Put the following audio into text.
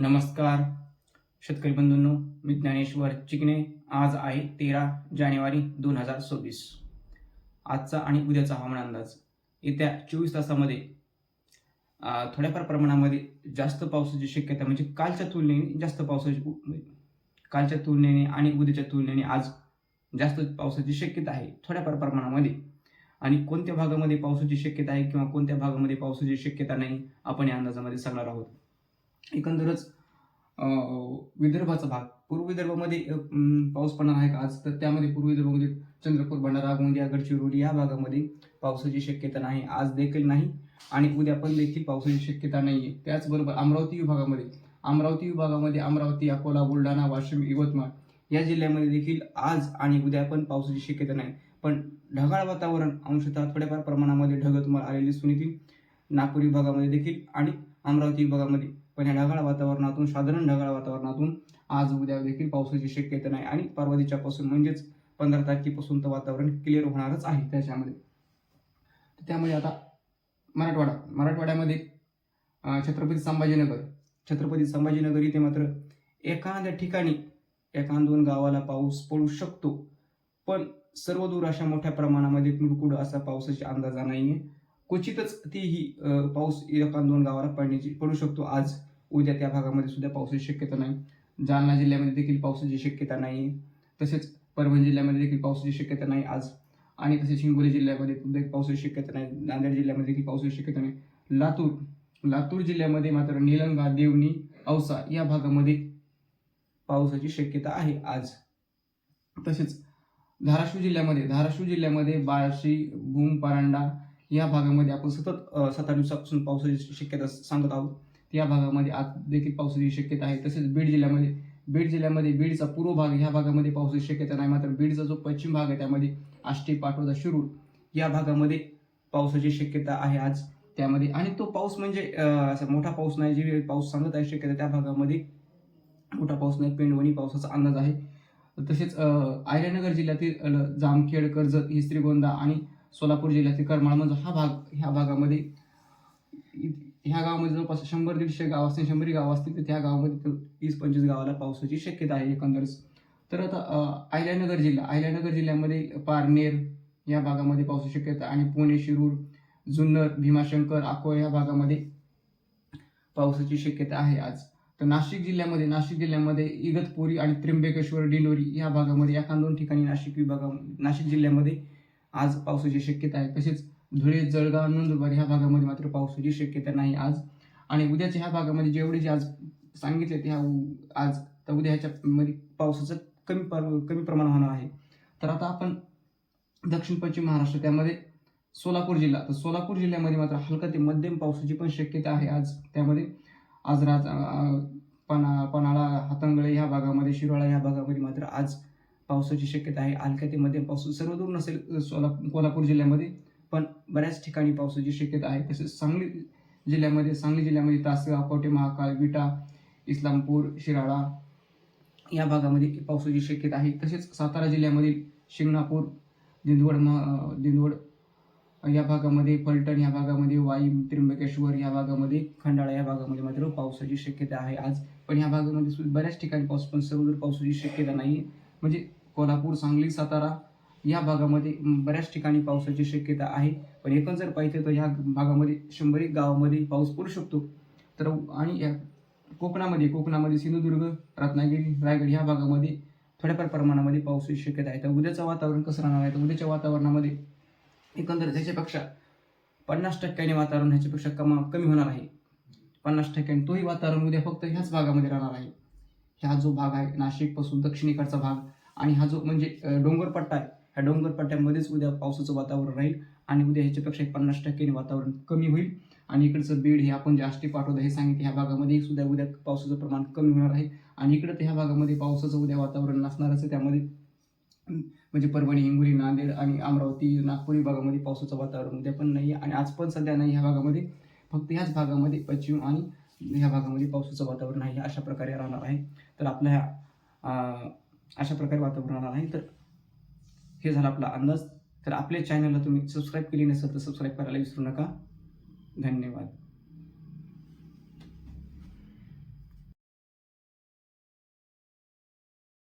नमस्कार शेतकरी बंधूंनो मी ज्ञानेश्वर चिकणे आज आहे तेरा जानेवारी दोन हजार सव्वीस. आजचा आणि उद्याचा हवामान अंदाज. येत्या चोवीस तासामध्ये थोड्याफार प्रमाणामध्ये जास्त पावसाची शक्यता म्हणजे कालच्या तुलनेने जास्त पावसाची म्हणजे कालच्या तुलनेने आणि उद्याच्या तुलनेने आज जास्त पावसाची शक्यता आहे थोड्याफार प्रमाणामध्ये. आणि कोणत्या भागामध्ये पावसाची शक्यता आहे किंवा कोणत्या भागामध्ये पावसाची शक्यता नाही आपण या अंदाजामध्ये सांगणार आहोत. एकंदरच विदर्भाचा भाग. पूर्व विदर्भामध्ये पाऊस पडणार आहे का आज? तर त्यामध्ये पूर्व विदर्भामध्ये चंद्रपूर भंडारा गोंदिया गडचिरोली या भागामध्ये पावसाची शक्यता नाही. आज देखील नाही आणि उद्या पण देखील पावसाची शक्यता नाही आहे त्याचबरोबर अमरावती विभागामध्ये अमरावती विभागामध्ये अमरावती अकोला बुलढाणा वाशिम यवतमाळ या जिल्ह्यामध्ये देखील आज आणि उद्या पण पावसाची शक्यता नाही. पण ढगाळ वातावरण अंशतः थोड्याफार प्रमाणामध्ये ढग तुम्हाला आलेली दिसून येतील नागपूर विभागामध्ये देखील आणि अमरावती विभागामध्ये पण ह्या ढगाळ वातावरणातून साधारण ढगाळ वातावरणातून आज उद्या देखील पावसाची शक्यता नाही आणि परवा पासून म्हणजेच पंधरा तारखेपासून तर वातावरण क्लिअर होणारच आहे त्याच्यामध्ये. त्यामुळे आता मराठवाडा मराठवाड्यामध्ये छत्रपती संभाजीनगर छत्रपती संभाजीनगर इथे मात्र एखाद्या ठिकाणी एखाद दोन गावाला पाऊस पडू शकतो. पण सर्व दूर अशा मोठ्या प्रमाणामध्ये कुडकुड असा पावसाचा अंदाजा आहे क्वचितच तीही पाऊस एखाद दोन गावाला पडण्याची पडू शकतो. आज उद्या त्या भागामध्ये सुद्धा पावसाची शक्यता नाही. जालना जिल्ह्यामध्ये देखील पावसाची शक्यता नाही. तसेच परभणी जिल्ह्यामध्ये देखील पावसाची शक्यता नाही आज. आणि तसेच हिंगोली जिल्ह्यामध्ये देखील पावसाची शक्यता नाही. नांदेड जिल्ह्यामध्ये देखील पावसाची शक्यता नाही. लातूर लातूर जिल्ह्यामध्ये मात्र निलंगा देवणी औसा या भागामध्ये पावसाची शक्यता आहे आज. तसेच धाराशिव जिल्ह्यामध्ये धाराशिव जिल्ह्यामध्ये बार्शी भूम परांडा या भागामध्ये आपण सतत सतरा दिवसापासून पावसाची शक्यता सांगत आहोत. या भागामध्ये आज देखील पावसाची शक्यता आहे. तसेच बीड जिल्ह्यामध्ये बीड जिल्ह्यामध्ये बीडचा पूर्व भाग ह्या भागामध्ये पावसाची शक्यता नाही. मात्र बीडचा जो पश्चिम भाग आहे त्यामध्ये आष्टी पाटोदा शिरूर या भागामध्ये पावसाची शक्यता आहे आज त्यामध्ये. आणि तो पाऊस म्हणजे असा मोठा पाऊस नाही जे पाऊस सांगत आहे शक्यता त्या भागामध्ये मोठा पाऊस नाही पेंडवणी पावसाचा अंदाज आहे. तसेच आर्यनगर अहिल्यानगर जिल्ह्यातील जामखेड कर्जत ही श्रीगोंदा आणि सोलापूर जिल्ह्यातील करमाळ म्हणजे हा भाग ह्या भागामध्ये ह्या गावामध्ये जवळपास शंभर दीडशे गाव असतील शंभरी गाव असतील तर त्या गावामध्ये तर वीस पंचवीस गावाला पावसाची शक्यता आहे एकंदरच. तर आता अहिल्यानगर जिल्हा अहिल्यानगर जिल्ह्यामध्ये पारनेर या भागामध्ये पावसाची शक्यता आणि पुणे शिरूर जुन्नर भीमाशंकर अकोला या भागामध्ये पावसाची शक्यता आहे आज. तर नाशिक जिल्ह्यामध्ये नाशिक जिल्ह्यामध्ये इगतपुरी आणि त्र्यंबकेश्वर डिंडोरी या भागामध्ये एका दोन ठिकाणी नाशिक विभागा नाशिक जिल्ह्यामध्ये आज पावसाची शक्यता आहे. तसेच धुळे जळगाव नंदुरबार ह्या भागामध्ये मात्र पावसाची शक्यता नाही आज. आणि उद्याच्या ह्या भागामध्ये जेवढे जे आज सांगितले त्या आज तर उद्या ह्याच्या मध्ये पावसाचं कमी पर- कमी प्रमाण होणार आहे. तर आता आपण दक्षिण पश्चिम महाराष्ट्र त्यामध्ये सोलापूर जिल्हा. तर सोलापूर जिल्ह्यामध्ये मात्र हलका ते मध्यम पावसाची पण शक्यता आहे आज. त्यामध्ये आज राज पना पन्हाळा हातंगळे ह्या भागामध्ये शिरोळा ह्या भागामध्ये मात्र आज पावसाची शक्यता आहे. हलक्या ते मध्यम पाऊस सर्व दूर नसेल सोला कोल्हापूर जिल्ह्यामध्ये पण बऱ्याच ठिकाणी पावसाची शक्यता आहे. तसेच सांगली जिल्ह्यामध्ये सांगली जिल्ह्यामध्ये तासगाव कोटे महाकाळ विटा इस्लामपूर शिराळा या भागामध्ये पावसाची शक्यता आहे. तसेच सातारा जिल्ह्यामधील शिंगणापूर दिंदवड मह दिंदवड या भागामध्ये फलटण या भागामध्ये वाई त्र्यंबकेश्वर या भागामध्ये खंडाळा या भागामध्ये मात्र पावसाची शक्यता आहे. आज पण या भागामध्ये सुद्धा बऱ्याच ठिकाणी पाऊस पण सर्वदूर पावसाची शक्यता नाही म्हणजे कोल्हापूर सांगली सातारा या भागामध्ये बऱ्याच ठिकाणी पावसाची शक्यता आहे. पण एकंदर जर पाहिजे तर ह्या भागामध्ये शंभर एक गावामध्ये पाऊस पडू शकतो. तर आणि या कोकणामध्ये कोकणामध्ये सिंधुदुर्ग रत्नागिरी रायगड ह्या भागामध्ये थोड्याफार प्रमाणामध्ये पावसाची शक्यता आहे. तर उद्याचं वातावरण कसं राहणार आहे? तर उद्याच्या वातावरणामध्ये एकंदर त्याच्यापेक्षा पन्नास टक्क्याने वातावरण ह्याच्यापेक्षा कमा कमी होणार आहे. पन्नास टक्क्याने तोही वातावरण उद्या फक्त ह्याच भागामध्ये राहणार आहे. ह्या जो भाग आहे नाशिकपासून दक्षिणेकडचा भाग आणि हा जो म्हणजे डोंगरपट्टा आहे ह्या डोंगरपट्ट्यामध्येच उद्या पावसाचं वातावरण राहील आणि उद्या ह्याच्यापेक्षा एक पन्नास टक्क्याने वातावरण कमी होईल. आणि इकडचं बीड हे आपण जे आष्टी पाठवतो हे सांगितलं ह्या भागामध्ये सुद्धा उद्या पावसाचं प्रमाण कमी होणार आहे. आणि इकडं तर ह्या भागामध्ये पावसाचं उद्या वातावरण नसणारच आहे. त्यामध्ये म्हणजे परभणी हिंगोली नांदेड आणि अमरावती नागपूर विभागामध्ये पावसाचं वातावरण उद्या पण नाही आहे आणि आज पण सध्या नाही ह्या भागामध्ये फक्त ह्याच भागामध्ये पश्चिम आणि ह्या भागामध्ये पावसाचं वातावरण आहे अशा प्रकारे राहणार आहे. तर आपल्या ह्या अशा प्रकारे वातावरण राहणार आहे. तर हे झालं आपला अंदाज. तर आपल्या चॅनलला तुम्ही सबस्क्राईब केली नसेल तर सबस्क्राईब करायला विसरू नका. धन्यवाद.